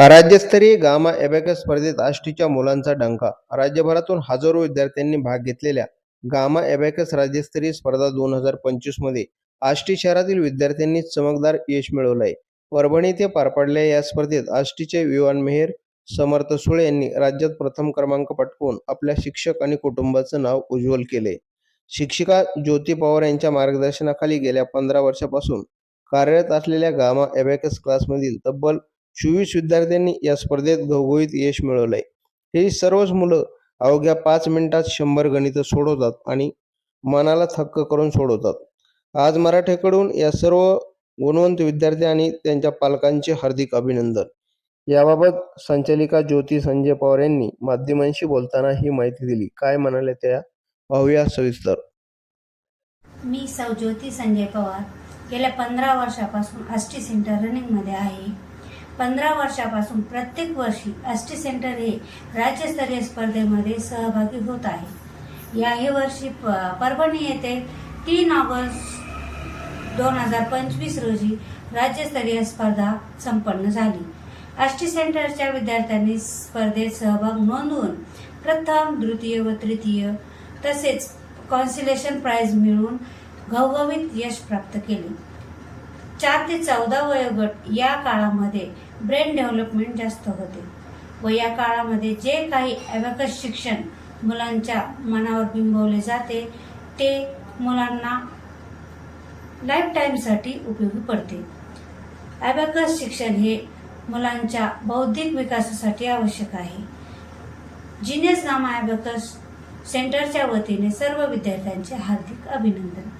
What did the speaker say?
राज्यस्तरीय gamma abacus स्पर्धेत आष्टीच्या मुलांचा डंका. राज्यभरातून हजारो विद्यार्थ्यांनी भाग घेतलेल्या गामा ॲबॅकस राज्यस्तरीय स्पर्धा दोन हजार पंचवीसमध्ये आष्टी शहरातील विद्यार्थ्यांनी चमकदार यश मिळवलं आहे परभणी येथे पार पडलेल्या या स्पर्धेत आष्टीचे विवान मेहर समर्थ सुळे यांनी राज्यात प्रथम क्रमांक पटकवून आपल्या शिक्षक आणि कुटुंबाचं नाव उज्ज्वल केले शिक्षिका ज्योती पवार यांच्या मार्गदर्शनाखाली गेल्या पंधरा वर्षापासून कार्यरत असलेल्या गामा ॲबॅकस क्लासमधील तब्बल चोवीस विद्यार्थ्यांनी या स्पर्धेत घवघवीत यश मिळवलंय. ही सर्वच मुलं अवघ्या पाच मिनिटात शंभर गणित सोडवतात आणि मनाला थक्क करून सोडवतात. आज मराठीकडून या सर्व गुणवंत विद्यार्थी आणि त्यांच्या पालकांचे हार्दिक अभिनंदन. याबाबत संचालिका ज्योती संजय पवार यांनी माध्यमांशी बोलताना ही माहिती दिली. काय म्हणाले त्या? पाहूया सविस्तर. मी सौ ज्योती संजय पवार. गेल्या पंधरा वर्षापासून आष्टी सेंटर रनिंगमध्ये आहे. पंधरा वर्षापासून प्रत्येक वर्षी अष्टी सेंटर हे राज्यस्तरीय स्पर्धेमध्ये सहभागी होत आहे. याही वर्षी प परभणी येथे तीन ऑगस्ट दोन हजार पंचवीस रोजी राज्यस्तरीय स्पर्धा संपन्न झाली. अष्टी सेंटरच्या विद्यार्थ्यांनी स्पर्धेत सहभाग नोंदवून प्रथम द्वितीय व तृतीय तसेच कॉन्सिलेशन प्राईज मिळवून घवघवीत यश प्राप्त केले. चार ते चौदा वयोगट या काळामध्ये ब्रेन डेव्हलपमेंट जास्त होते व या काळामध्ये जे काही ॲबॅकस शिक्षण मुलांच्या मनावर बिंबवले जाते ते मुलांना लाईफ टाईमसाठी उपयोगी पडते. ॲबॅकस शिक्षण हे मुलांच्या बौद्धिक विकासासाठी आवश्यक आहे. जिनेस गामा ॲबॅकस सेंटरच्या वतीने सर्व विद्यार्थ्यांचे हार्दिक अभिनंदन.